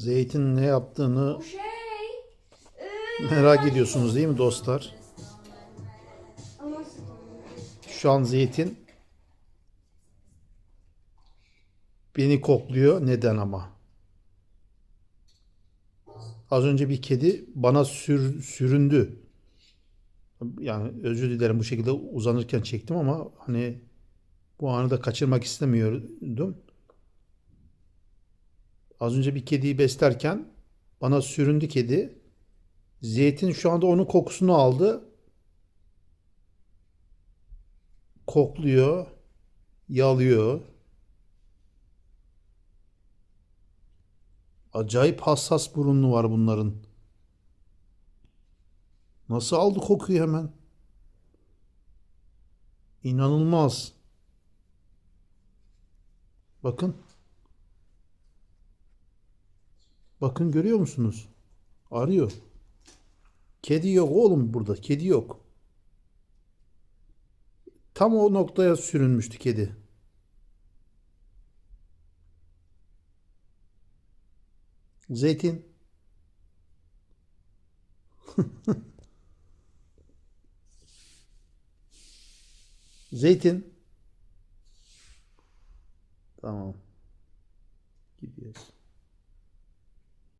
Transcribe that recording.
Zeytin ne yaptığını şey. Merak ediyorsunuz değil mi dostlar? Şu an Zeytin beni kokluyor. Neden ama? Az önce bir kedi bana sür, süründü. Yani özür dilerim bu şekilde uzanırken çektim ama hani bu anı da kaçırmak istemiyordum. Az önce bir kediyi beslerken bana süründü kedi. Zeytin şu anda onun kokusunu aldı. kokluyor, yalıyor. Acayip hassas burunlu var bunların. Nasıl aldı kokuyu hemen? İnanılmaz. Bakın. Bakın görüyor musunuz? Arıyor. Kedi yok oğlum burada. Kedi yok. Tam o noktaya sürünmüştü kedi. Zeytin. Zeytin. Tamam.